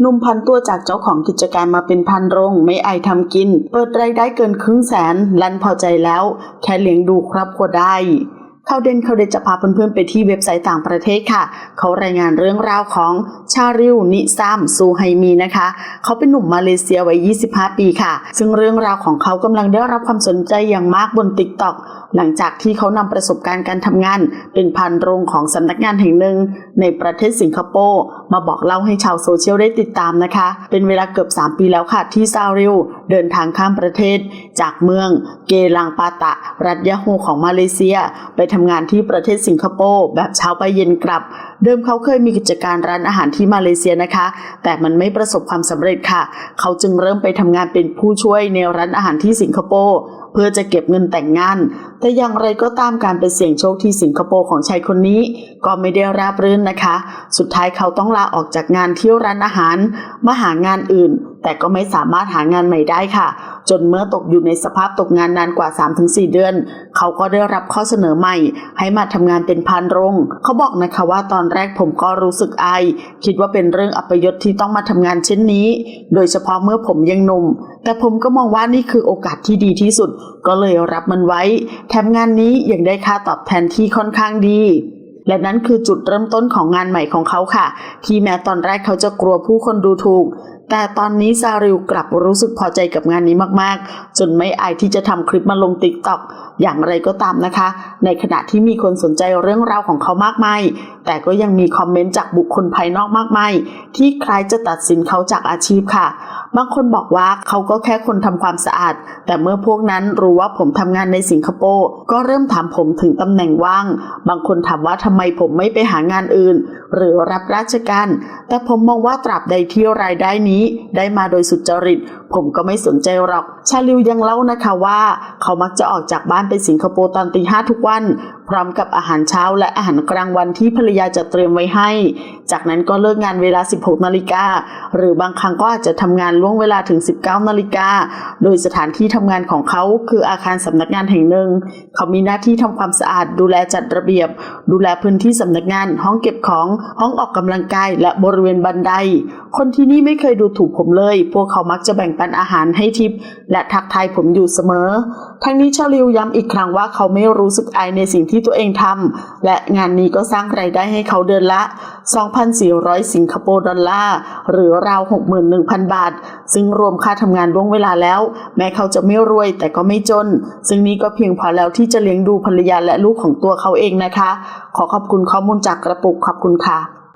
หนุ่มพันตัวจากเจ้าของกิจการมาเป็นพันโรง ไม่อายทำกิน เปิดรายได้เกินครึ่งแสนลันพอใจแล้ว แค่เลี้ยงดูครอบครัวได้ข่าวเด่นข่าวเด็ดจะพาเพื่อนๆไปที่เว็บไซต์ต่างประเทศค่ะ เขารายงานเรื่องราวของชาริวนิซามซูไฮมีนะคะ เขาเป็นหนุ่มมาเลเซียวัย 25 ปีค่ะ ซึ่งเรื่องราวของเขากำลังได้รับความสนใจอย่างมากบนติ๊กต็อกหลังจากที่เขานำประสบการณ์การทำงาน เป็นพันโรงของสำนักงานแห่งหนึ่งในประเทศสิงคโปร์ มาบอกเล่าให้ชาวโซเชียลได้ติดตามนะคะ เป็นเวลาเกือบ 3 ปีแล้วค่ะที่ซาริวเดินทางข้ามประเทศ จากเมืองเกลังปาตะ รัฐยะโฮของมาเลเซีย ไปทำงานที่ประเทศสิงคโปร์แบบเช้าไปเย็นกลับ เดิมเขาเคยมีกิจการร้านอาหารที่มาเลเซียนะคะ แต่มันไม่ประสบความสำเร็จค่ะ เขาจึงเริ่มไปทำงานเป็นผู้ช่วยในร้านอาหารที่สิงคโปร์เพื่อจะเก็บเงินแต่งงาน แต่อย่างไรก็ตามการไปเสี่ยงโชคที่สิงคโปร์ของชายคนนี้ ก็ไม่ได้ราบรื่นนะคะ สุดท้ายเขาต้องลาออกจากงานที่ร้านอาหารมาหางานอื่น แต่ก็ไม่สามารถหางานใหม่ได้ค่ะ จนเมื่อตกอยู่ในสภาพตกงานนานกว่า 3-4 เดือน เขาก็ได้รับข้อเสนอใหม่ ให้มาทำงานเป็นพานโรง เขาบอกนะคะว่าตอนแรกผมก็รู้สึกอาย คิดว่าเป็นเรื่องอัปยศที่ต้องมาทำงานเช่นนี้ โดยเฉพาะเมื่อผมยังหนุ่ม แต่ผมก็มองว่านี่คือโอกาสที่ดีที่สุด ก็เลยรับมันไว้ แถมงานนี้ยังได้ค่าตอบแทนที่ค่อนข้างดี และนั่นคือจุดเริ่มต้นของงานใหม่ของเขาค่ะ ที่แม้ตอนแรกเขาจะกลัวผู้คนดูถูก แต่ตอนนี้ซาริวกลับรู้สึกพอใจกับงานนี้มากๆ จนไม่อายที่จะทำคลิปมาลงติ๊กต็อกอย่างไรก็ตามนะคะ ในขณะที่มีคนสนใจเรื่องราวของเขามากมาย แต่ก็ยังมีคอมเมนต์จากบุคคลภายนอกมากมาย ที่คล้ายจะตัดสินเขาจากอาชีพค่ะ บางคนบอกว่าเขาก็แค่คนทำความสะอาด แต่เมื่อพวกนั้นรู้ว่าผมทำงานในสิงคโปร์ก็เริ่มถามผมถึงตำแหน่งว่าง บางคนถามว่าทำไมผมไม่ไปหางานอื่น หรือรับราชการ แต่ผมมองว่าตราบใดที่รายได้นี้ได้มาโดยสุจริต ผมก็ไม่สนใจหรอก ชาลิวยังเล่านะคะว่า เขามักจะออกจากบ้านไปสิงคโปร์ตอนตีห้าทุกวัน พร้อมกับอาหารเช้าและอาหารกลางวันที่ภรรยาจะเตรียมไว้ให้ จากนั้นก็เลิกงานเวลา 16 นาฬิกา หรือบางครั้งก็อาจจะทำงานล่วงเวลาถึง 19 นาฬิกา โดยสถานที่ทำงานของเขาคืออาคารสำนักงานแห่งหนึ่ง เขามีหน้าที่ทำความสะอาด ดูแลจัดระเบียบ ดูแลพื้นที่สำนักงาน ห้องเก็บของ ห้องออกกำลังกาย และบริเวณบันได คนที่นี่ไม่เคยดูถูกผมเลย พวกเขามักจะแบ่งปันอาหารให้ทิป และทักทายผมอยู่เสมอ ทั้งนี้ชาลิวย้ำอีกครั้งว่าเขาไม่รู้สึกอายในสิ่งที่ตัวเองทำและงานนี้ก็สร้างรายได้ให้เขาเดือนละ2,400 สิงคโปร์ดอลลาร์ หรือราว 61,000 บาท ซึ่งรวมค่าทำงานล่วงเวลาแล้ว แม้เขาจะไม่รวยแต่ก็ไม่จน ซึ่งนี้ก็เพียงพอแล้วที่จะเลี้ยงดูภรรยาและลูกของตัวเขาเองนะคะ ขอขอบคุณข้อมูลจากกระปุกขอบคุณค่ะ